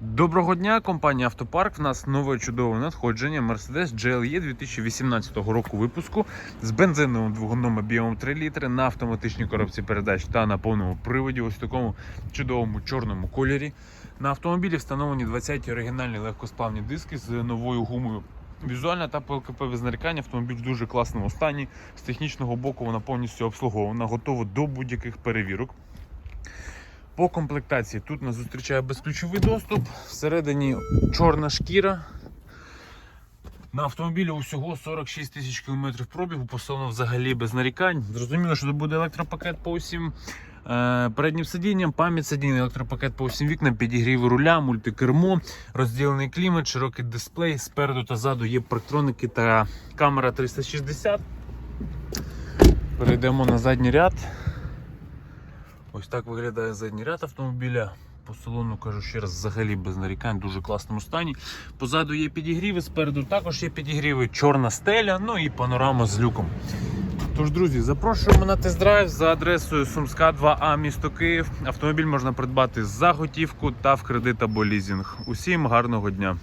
Доброго дня, компанія Автопарк. В нас нове чудове надходження Mercedes GLE 2018 року випуску з бензиновим двигуном об'ємом 3 літри на автоматичній коробці передач та на повному приводі. Ось в такому чудовому чорному кольорі. На автомобілі встановлені 20 оригінальні легкосплавні диски з новою гумою. Візуальна та ПЛКП без нарікань. Автомобіль в дуже класному стані. З технічного боку вона повністю обслугована, готова до будь-яких перевірок. По комплектації тут нас зустрічає безключовий доступ. Всередині чорна шкіра. На автомобілі усього 46 тисяч кілометрів пробігу, поставлено взагалі без нарікань. Зрозуміло, що тут буде електропакет по усім е, переднім сидінням, пам'ять сидіння, електропакет по усім вікнам, підігрів руля, мультикермо, розділений клімат, широкий дисплей. Спереду та ззаду є парктроники та камера 360. Перейдемо на задній ряд. Ось так виглядає задній ряд автомобіля. По салону кажу ще раз, взагалі без нарікань, в дуже класному стані. Позаду є підігріви, спереду також є підігріви, чорна стеля, ну і панорама з люком. Тож, друзі, запрошуємо на тест-драйв за адресою Сумська 2А, місто Київ. Автомобіль можна придбати за готівку та в кредит або лізінг. Усім гарного дня!